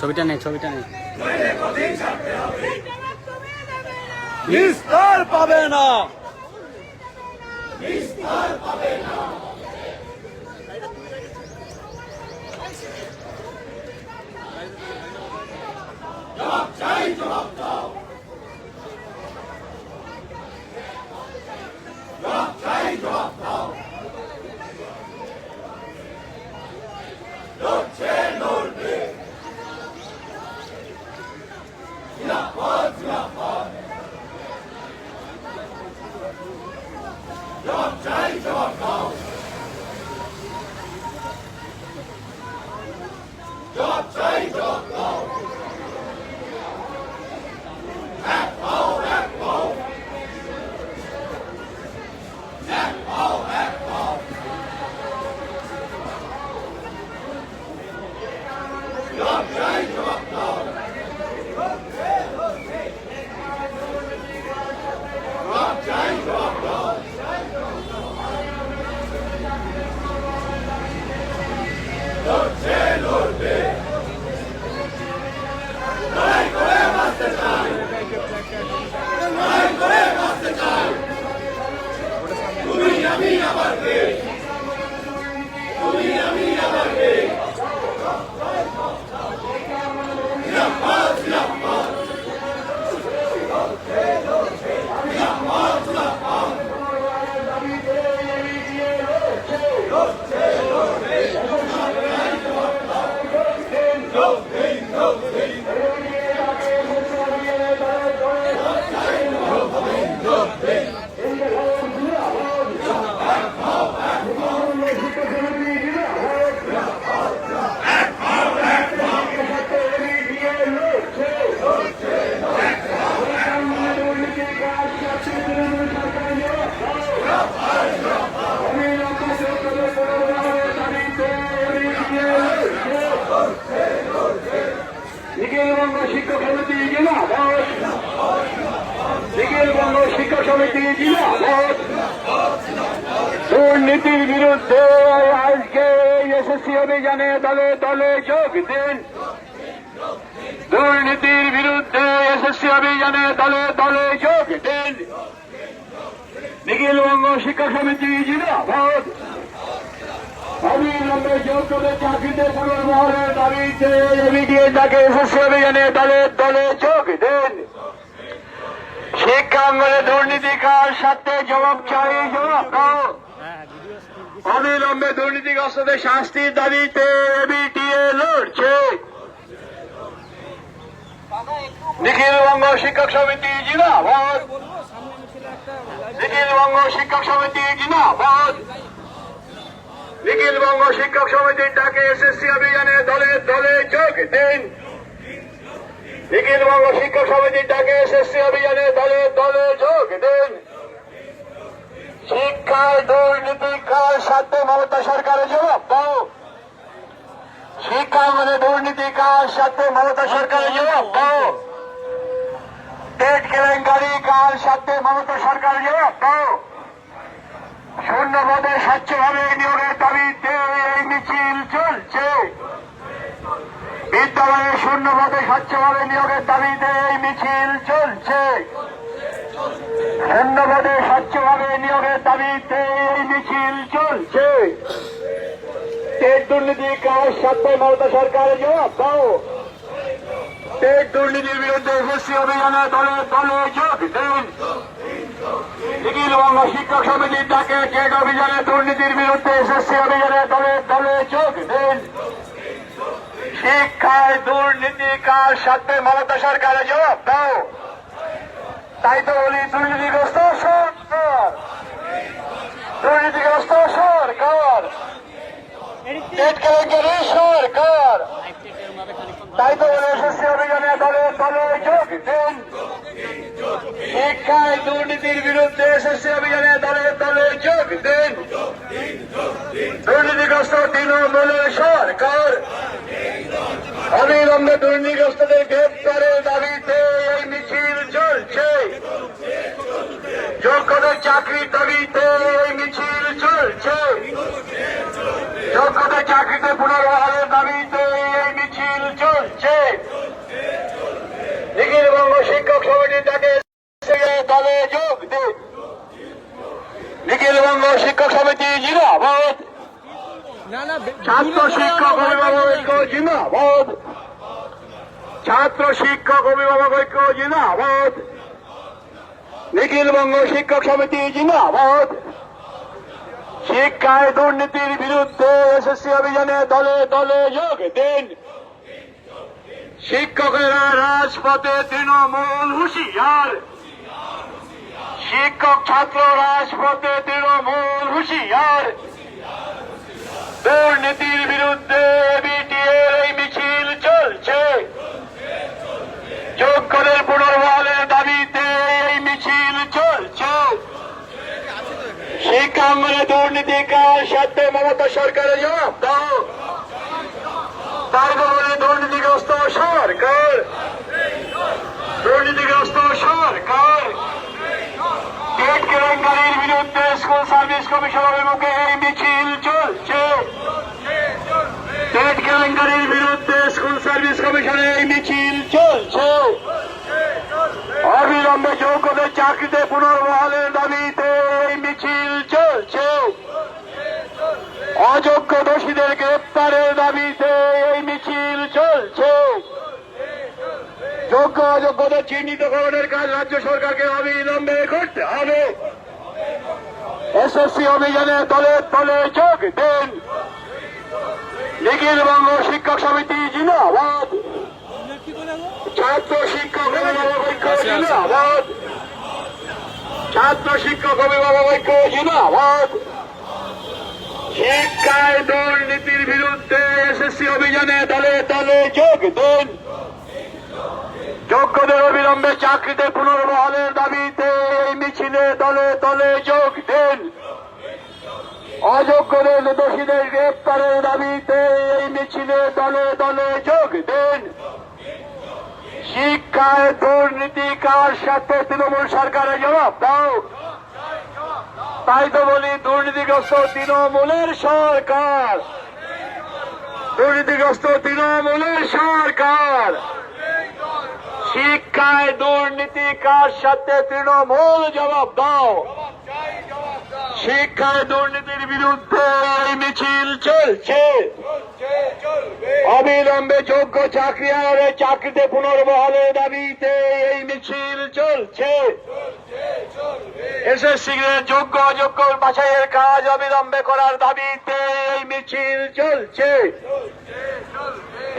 ছবিটা নেই ছবিটা নেই নিস্তার পাবে না। নিখিলবঙ্গ জিন্দাবাদ দুর্নীতির বিরুদ্ধে আজকে এসএসসি অভিযানে দলে দলে যোগ দিন। দুর্নীতির বিরুদ্ধে এসএসসি অভিযানে দলে দলে যোগ দিন। নিখিলবঙ্গ শিক্ষক সমিতি জিন্দাবাদ। অবিলম্বে যোগ্যদের চাকরিতে পুনর্বহরের দাবিতে এবিডিএ তাকে এসএসসি অভিযানে দলে দলে যোগ দিন। শিক্ষাঙ্গনে দুর্নীতিকার সাথে জবাব চাই অবিলম্বে দুর্নীতিগ্রস্তদের শাস্তির দাবিতে লড়ছে। নিখিলবঙ্গ শিক্ষক সমিতি জিনাবাদ নিখিলবঙ্গ শিক্ষক সমিতি জিনাবাদ নিখিলবঙ্গ শিক্ষক সমিতির ডাকে এসএসসি অভিযানে দলে দলে যোগ দিন। নিখিলবঙ্গ শিক্ষক সমিতির ডাকে এসএসসি অভিযানে দলে দলে যোগ দিন। শিক্ষায় দুর্নীতি দুর্নীতিকার সাথে মমতা সরকারের জবাব শিক্ষা মানে দুর্নীতিকার সাথে মমতা সরকারের জবাব দাও। টেট কেলেঙ্কারি কার সাথে মমতা সরকারের জবাব দাও। শূন্য পদে স্বচ্ছভাবে নিয়োগের দাবিতে এই মিছিল চলছে। বিদ্যালয়ে শূন্য পদে স্বচ্ছভাবে নিয়োগের দাবিতে এই মিছিল চলছে। শূন্য পদে স্বচ্ছভাবে নিয়োগের দাবিতে এই মিছিল চলছে। দুর্নীতি সাথে মমতা সরকারের জবাব দুর্নীতির বিরুদ্ধে এসএসসি অভিযানে দলে দলে যোগ দিন। শিক্ষক সমিতির ডাকে টেট অভিযানে দুর্নীতির বিরুদ্ধে এসএসসি অভিযানে দলে দলে যোগ দিন। শিক্ষায় দুর্নীতি কার সাথে মমতা সরকারের জবাব দাও। তাই তো বলি, দুর্নীতিগ্রস্ত সরকার। দুর্নীতিগ্রস্ত সরকার। সরকার। তাই তো বলে, এসএসসি অভিযানে দলে দলে যোগ দিন। শিক্ষায় দুর্নীতির বিরুদ্ধে এসএসসি অভিযানে দলে দলে যোগ দিন। দুর্নীতিগ্রস্ত তৃণমূলের সরকার। অবিলম্বে দুর্নীতিগ্রস্তদের গ্রেপ্তারের দাবিতে এই মিছিল চলছে। যোগ্যদের চাকরির দাবিতে এই মিছিল চলছে। যোগ্যদের চাকরিতে পুনর্বহালের দাবিতে এই মিছিল চলছে নিখিল বঙ্গ শিক্ষক সমিতি তাকে দলে যোগ দিন নিখিল বঙ্গ শিক্ষক সমিতি জিন্দাবাদ ছাত্র শিক্ষক অভিভাবক ঐক্য জিন্দাবাদ ছাত্র শিক্ষক অভিভাবক ঐক্য জিন্দাবাদ। নিখিল বঙ্গ শিক্ষক সমিতি জিন্দাবাদ। শিক্ষায় দুর্নীতির বিরুদ্ধে এসএসসি অভিযানে দলে দলে যোগ দিন। শিক্ষকেরা রাজপথে তৃণমূল হুঁশিয়ার। শিক্ষক ছাত্র রাজপথে তৃণমূল হুঁশিয়ার। দুর্নীতির বিরুদ্ধে শিক্ষাঙ্গনে দুর্নীতি কার সাথে মমতা সরকারের জবাব? দাও। তার বলে দুর্নীতিগ্রস্ত সরকার। দুর্নীতিগ্রস্ত সরকার। টেট কেলেঙ্কারির বিরুদ্ধে স্কুল সার্ভিস কমিশন অভিমুখে এই মিছিল চলছে। টেট কেলেঙ্কারির বিরুদ্ধে স্কুল সার্ভিস কমিশনে এই মিছিল চলছে। অবিলম্বে যোগ্যদের চাকরিতে পুনর্বহালের দাবিতে এই মিছিল অযোগ্য দোষীদের গ্রেপ্তারের দাবিতে এই মিছিল চলছে। যোগ্য অযোগ্যদের চিহ্নিতকরণের কাজ রাজ্য সরকারকে অবিলম্বে করতে হবে। এসএসসি অভিযানে দলে দলে যোগ দিন। নিখিল বঙ্গ শিক্ষক সমিতি জিন্দাবাদ। ছাত্র শিক্ষক অভিভাবক ঐক্য জিন্দাবাদ। ছাত্র শিক্ষক অভিভাবক ঐক্য জিন্দাবাদ। শিক্ষায় দুর্নীতির বিরুদ্ধে এসএসসি অভিযানে দলে দলে যোগ দিন। যোগ্যদের অবিলম্বে চাকরিতে পুনর্বহালের দাবিতে মিছিলে দলে দলে যোগ দিন। অযোগ্যদের দোষীদের গ্রেপ্তারের দাবিতে মিছিলে দলে দলে যোগ দিন। শিক্ষায় দুর্নীতি কার সাথে তৃণমূল সরকারের জবাব দাও। তাই তো বলি দুর্নীতিগ্রস্ত তৃণমূলের সরকার। দুর্নীতিগ্রস্ত তৃণমূলের সরকার। শিক্ষায় দুর্নীতি কার সাথে তৃণমূল জবাব দাও? শিক্ষায় দুর্নীতির বিরুদ্ধে মিছিল চলছে। অবিলম্বে যোগ্য চাকরি আর চাকরিতে পুনর্বহালের দাবিতে এই মিছিল চলছে। এসএসসি যোগ্য অযোগ্য বাছাইয়ের কাজ অবিলম্বে করার দাবিতে এই মিছিল চলছে।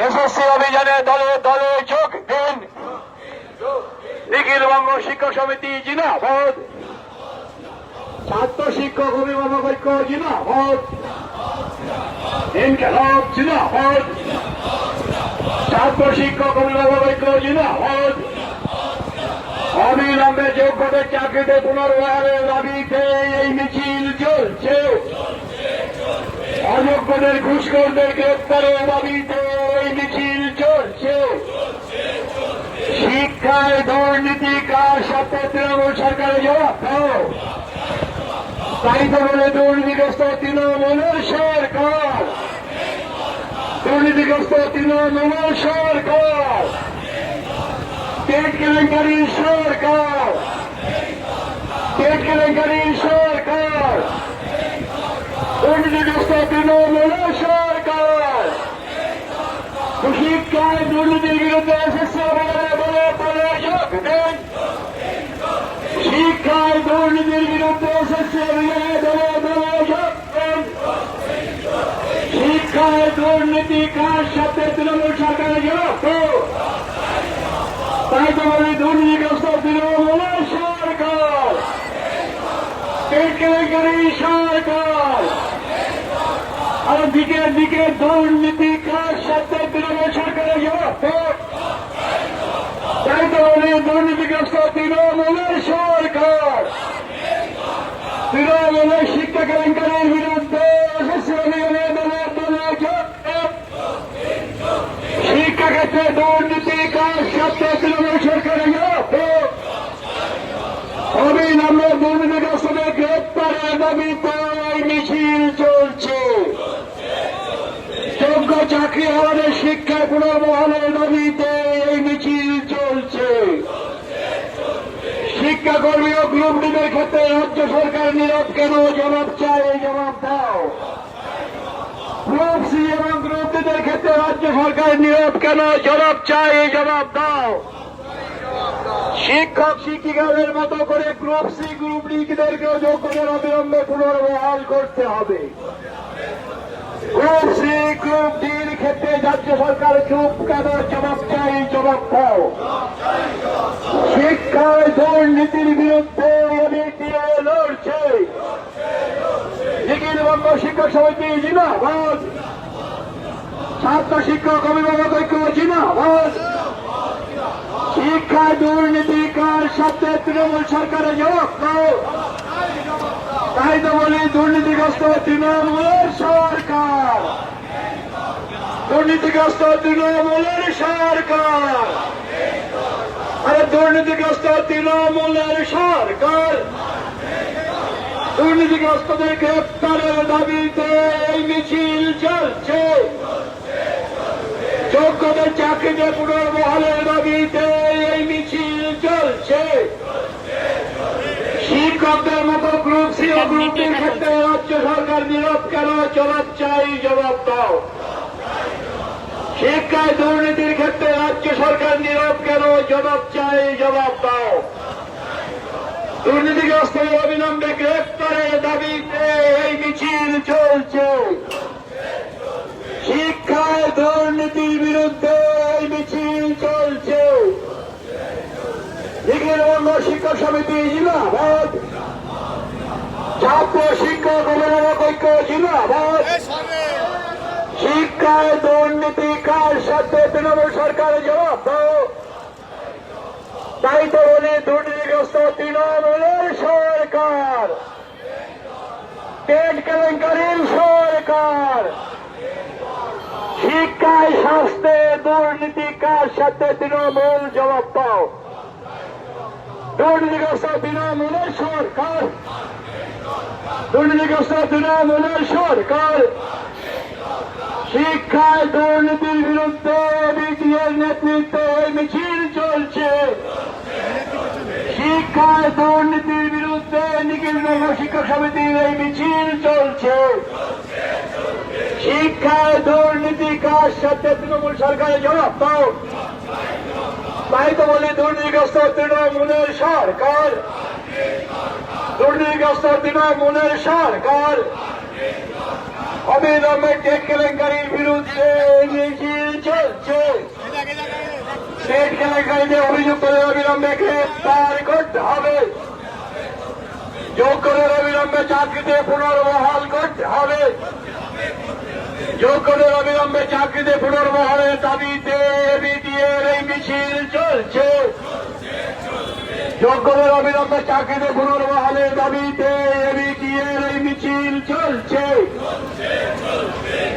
এসএসসি অভিযানে দলে দলে যোগ দিন। নিখিল বঙ্গ শিক্ষক সমিতি জিনাবাদ ছাত্র শিক্ষক অভিভাবক ঐক্য ইনকেলাব জিনাবাদ ছাত্র শিক্ষক অভিভাবক ঐক্য জিনাবাদ অবিলম্বে যোগ্যদের চাকরিতে পুনর্বহারের দাবিতে এই মিছিল চলছে। অযোগ্যদের ঘুষখোরদের গ্রেপ্তারের দাবিতে এই মিছিল চলছে। শিক্ষায় দুর্নীতি কার সাথে তৃণমূল সরকারের জবাব তাই তো বলে দুর্নীতিগ্রস্ত তৃণমূলের সরকার। দুর্নীতিগ্রস্ত তৃণমূলের সরকার। পেট কেলেঙ্কারির সরকার। পেট কেলেঙ্কারির সরকার। দুর্নীতিগ্রস্ত তৃণমূলের সরকার। শিক্ষায় দুর্নীতির বিরুদ্ধে এসেছে বলে বলে বলে যোগ দিন শিক্ষায় দুর্নীতির বিরুদ্ধে এসেছে বলে বলে বলে যোগ দিন দুর্নীতি কার সাথে তৃণমূল সরকার। কেলেঙ্কারি আর দিকে দিকে দুর্নীতি কার সাথে তৃণমূল তাই তো বলি দুর্নীতিগ্রস্ত তৃণমূলের সরকার। তৃণমূলের শিক্ষা কেলেঙ্কারির বিরুদ্ধে শিক্ষাক্ষেত্রে দুর্নীতি, কাজ সাথে তৃণমূল সরকারের অবিলম্বে দুর্নীতিগ্রস্তদের গ্রেপ্তারের দাবিতে মিছিল চলছে। যোগ্য চাকরি হারানোর শিক্ষায় পুনর্বহালের দাবিতে এই মিছিল শিক্ষাকর্মী ও গ্রুপ ডিদের ক্ষেত্রে রাজ্য সরকার নীরব কেন? জবাব চায় এই জবাব দাও। গ্রুপ সি এবং গ্রুপ ডিদের ক্ষেত্রে রাজ্য সরকার নীরব কেন? জবাব চায় এই জবাব দাও। শিক্ষক শিক্ষিকাদের মতো করে গ্রুপ সি, গ্রুপ ডিদেরকেও যোগ্যদের অবিলম্বে পুনর্বহাল করতে হবে। গ্রুপ সি গ্রুপ ডির ক্ষেত্রে রাজ্য সরকার চুপ কেন? জবাব চাই দুর্নীতির ছাত্র শিক্ষক অভিভাবক ঐক্য জিনাবাদ শিক্ষায় দুর্নীতি কার সাথে তৃণমূল সরকারের জবাব দাও। তাই তো বলি, দুর্নীতিগ্রস্ত তৃণমূলের সরকার। দুর্নীতিগ্রস্ত তৃণমূলের সরকার। আরে, দুর্নীতিগ্রস্ত তৃণমূলের সরকার। দুর্নীতিগ্রস্তদের গ্রেপ্তারের দাবিতে এই মিছিল চলছে। যোগ্যদের চাকরিতে পুনর্বহালের দাবিতে এই মিছিল চলছে। শিক্ষকদের মতো গ্রুপ সি ও গ্রুপের ক্ষেত্রে রাজ্য সরকার নীরব কেন? জবাব চাই জবাব দাও। শিক্ষায় দুর্নীতির ক্ষেত্রে রাজ্য সরকার নীরব কেন? জবাব চাই জবাব দাও। দুর্নীতিগ্রস্ত অবিলম্বে গ্রেপ্তারের দাবিতে এই মিছিল চলছে। শিক্ষায় দুর্নীতির বিরুদ্ধে এই মিছিল চলছে। নিখিলবঙ্গ শিক্ষক সমিতি জিন্দাবাদ। ছাত্র শিক্ষক অভিভাবক ঐক্য জিন্দাবাদ শিক্ষায় দুর্নীতি কার সাথে তৃণমূল সরকারের জবাব তাই তো বলি দুর্নীতিগ্রস্ত তৃণমূলের সরকার পেট কেলেঙ্কারির সরকার শিক্ষায় স্বাস্থ্যে দুর্নীতি কার সাথে তৃণমূল জবাব দাও। দুর্নীতিগ্রস্ত তৃণমূলের সরকার। দুর্নীতিগ্রস্ত তৃণমূলের সরকার শিক্ষায় দুর্নীতির বিরুদ্ধে বিটিএর নেতৃত্বে মিছিল চলছে। শিক্ষায় দুর্নীতির বিরুদ্ধে নিখিলনগর শিক্ষক সমিতির এই মিছিল চলছে। শিক্ষায় দুর্নীতি কার সাথে তৃণমূল সরকারের জবাব দাও। তাই তো বলি দুর্নীতিগ্রস্ত তৃণমূলের সরকার। দুর্নীতিগ্রস্ত তৃণমূলের সরকার। অবিলম্বে টেট কেলেঙ্কারির বিরুদ্ধে মিছিল চলছে। টেট কেলেঙ্কারিতে অভিযুক্তদের অবিলম্বে গ্রেপ্তার করতে হবে। যোগ্যদের অবিলম্বে চাকরিতে পুনর্বহাল করতে হবে। যোগ্যদের অবিলম্বে চাকরিতে পুনর্বহালের দাবিতে বিটিএর এই মিছিল চলছে। যোগ্যদের অবিলম্বে চাকরিতে পুনর্বহালের দাবিতে এই মিছিল চলছে।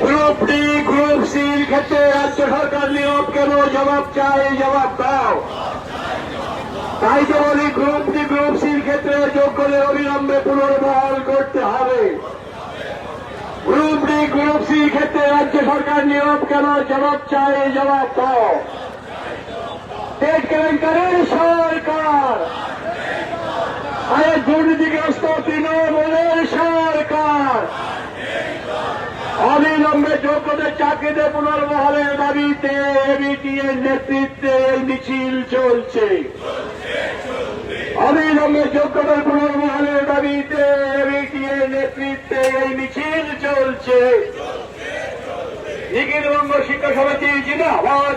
গ্রুপ ডি গ্রুপ সির ক্ষেত্রে রাজ্য সরকার নিয়োগ কেন জবাব চাই জবাব দাও। তাই তো বলি গ্রুপ ডি গ্রুপ সির ক্ষেত্রে যোগ্যদের অবিলম্বে পুনর্বহাল করতে হবে। গ্রুপ ডি গ্রুপ সি ক্ষেত্রে রাজ্য সরকার নিয়োগ কেন জবাব চাই জবাব দাও। পেট কেলেঙ্কারের সরকার। আরে দুর্নীতিগ্রস্ত তৃণমূলের সরকার। অবিলম্বে যোগ্যদের চাকরিতে পুনর্বহালের দাবিতে এবিটিএর নেতৃত্বে মিছিল চলছে। অবিলম্বে যোগ্যতার পুনর্বহালের দাবিতে এবিটিএর নেতৃত্বে এই মিছিল চলছে। নিখিলবঙ্গ শিক্ষা সমিতি জিন্দাবাদ।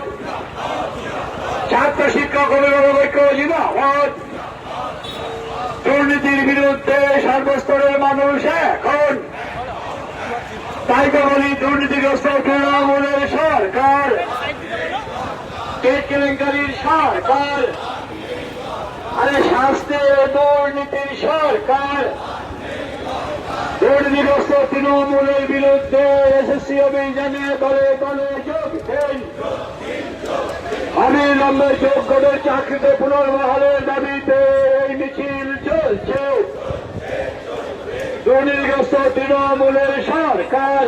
ছাত্র শিক্ষক অভিভাবক ঐক্য জিন্দাবাদ দুর্নীতির বিরুদ্ধে সর্বস্তরের মানুষ এখন। তাই তো বলি, দুর্নীতিগ্রস্ত তৃণমূলের সরকার। কেলেঙ্কারির সরকার। আরে শাস্তে দুর্নীতির সরকার। দুর্নীতিগ্রস্ত তৃণমূলের বিরুদ্ধে এসএসসি অভিযানে দলে দলে অবিলম্বে যোগ্যদের চাকরিতে পুনর্বহালের দাবিতে এই মিছিল চলছে। দুর্নীতিগ্রস্ত তৃণমূলের সরকার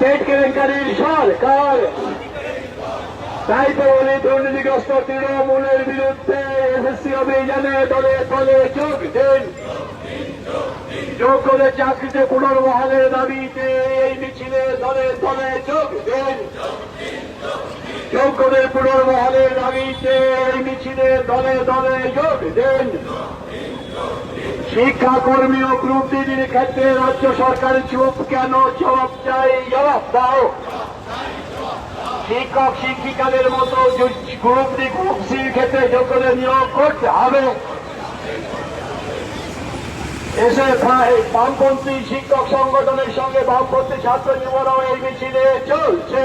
পেট কেলেঙ্কারির সরকার। তাই তো বলি, দুর্নীতিগ্রস্ত তৃণমূলের বিরুদ্ধে এসএসসি অভিযানে দলে দলে যোগ দেন। যোগ্যদের চাকরিতে পুনর্বহালের দাবিতে এই মিছিলে দলে দলে যোগ দেন। যোগ্যদের পুনর্বহালের দাবিতে এই মিছিলে দলে দলে যোগ দেন। শিক্ষাকর্মী ও গ্রুপ দিদির ক্ষেত্রে রাজ্য সরকার চুপ কেন? জবাব চাই, জবাব দাও। শিক্ষক শিক্ষিকাদের মতো গ্রুপ ডি গ্রুপ সির ক্ষেত্রে যোগ্যদের নিয়োগ করতে হবে। এসে বামপন্থী শিক্ষক সংগঠনের সঙ্গে বামপন্থী ছাত্র যুবরাও এই মিছিলে চলছে।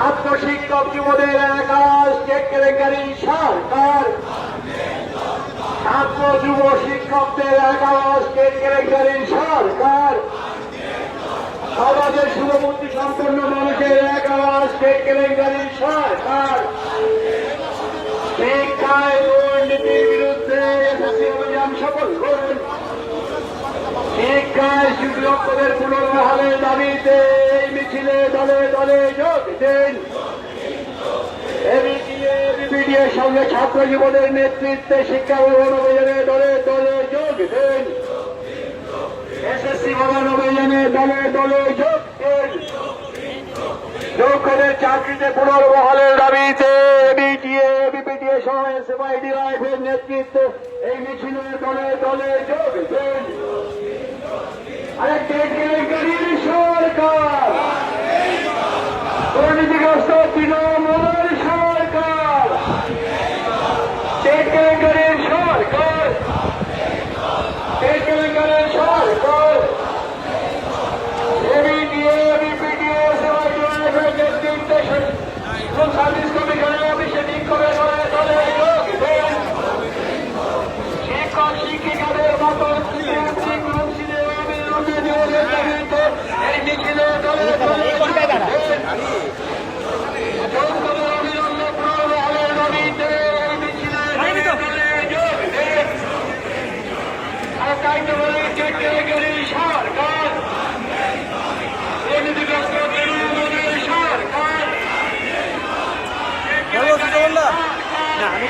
ছাত্র শিক্ষক যুবদের একাশ পেট কেলেঙ্কারির সরকার ছাত্র যুব শিক্ষকদের একাশ পেট কেলেঙ্কারির সরকার সমাজের শুভবুদ্ধি সম্পন্ন মানুষের একাশ পেট কেলেঙ্কারির সরকার শিক্ষায় দুর্নীতির বিরুদ্ধে অভিযান সফল করুন। শিক্ষায় শিক্ষকদের পুনর্বহালের দাবিতে মিছিলে দলে দলে যোগ দেন। বিপিডিএর সঙ্গে ছাত্র জীবনের নেতৃত্বে শিক্ষা ভবন অভিযানে দলে দলে যোগ দেন। এসএসসি ভবন অভিযানে দলে দলে যোগ দেন। যোগ্যদের চাকরিতে পুনর্বহালের দাবিতে বিটিএ বিপিটিএ সহ এসএফআইডি রাইফের নেতৃত্বে এই মিছিলে দলে দলে যোগ দেন। আরে টেট কেলেঙ্কারির সরকার? দুর্নীতিগ্রস্ত তৃণমূলের সরকার? টেট কেলেঙ্কারির সরকার? টেট কেলেঙ্কারির সরকার? বিপিটিএ সেবাইটিএর নেতৃত্বে স্কুল সার্ভিস কমিশনের অফিসে বিক্ষোভে দলে দলে যোগ দেন শিক্ষক শিক্ষিকাদের মতো এই মিছিলে দলে দলে যোগ দেন। যোগ্যদের অবিলম্বে পুনর্বহালের দাবিতে এই মিছিলে দলে দলে যোগ দেন। আর তাই তো বলি কেটে সরকার দুর্নীতিগ্রস্ত তৃণমূলের সরকার না আমি তো ধরি দুর্নীতিগ্রস্ত তৃণমূলের সরকার কেন্দ্রের বিরুদ্ধে মিছিলে দলে দলে যোগ দেন অবিলম্বে দুর্নীতিগ্রস্তদের গ্রেফতার করতে হবে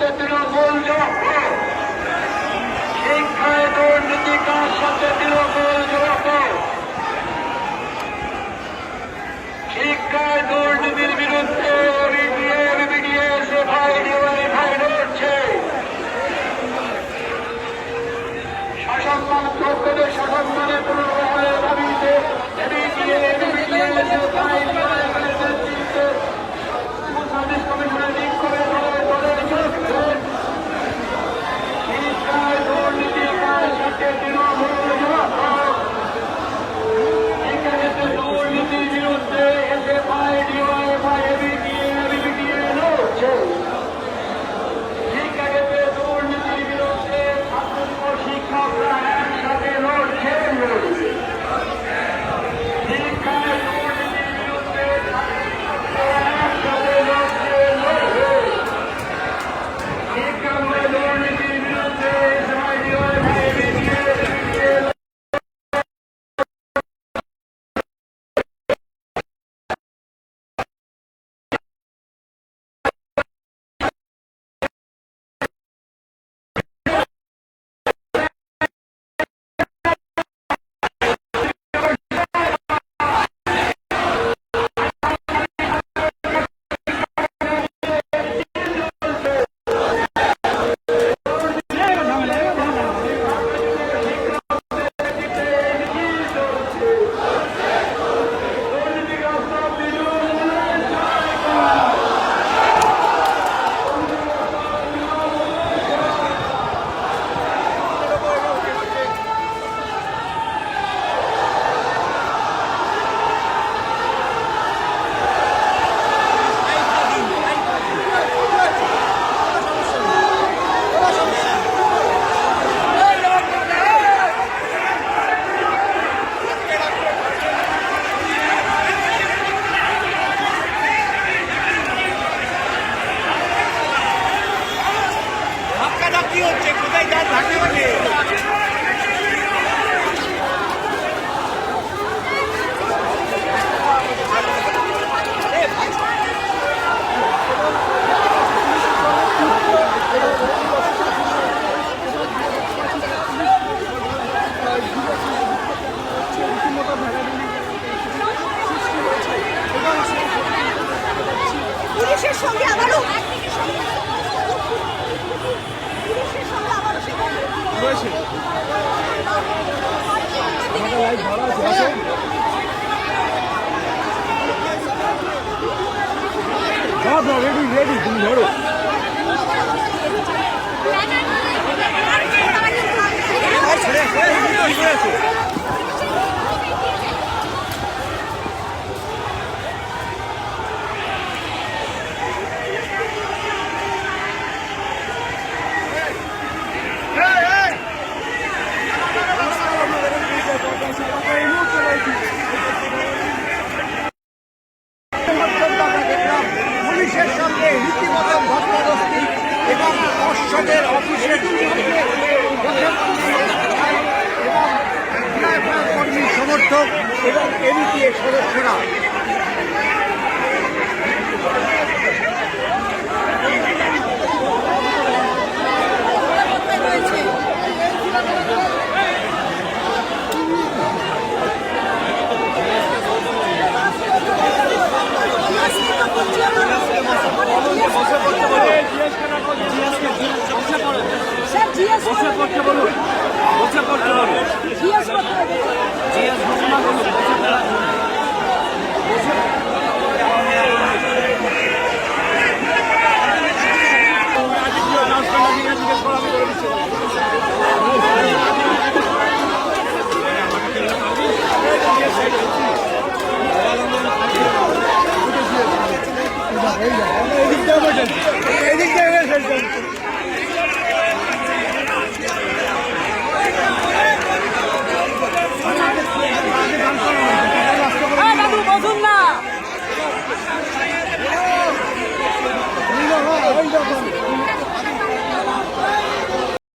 সাথে তৃণমূল জড়ো শিক্ষায় দুর্নীতি কার সাথে তৃণমূল জড়ো শিক্ষায় দুর্নীতির বিরুদ্ধে বিবিএম বিডিএস ভাই দেওয়ানি ভাই লড়ছে শাসন মানবদের শাসন দাবিতে বিবিএম বিডিএস ভাই হচ্ছে কোথায় যান থাকে আপনার রেডি রেডি তুমি ধরো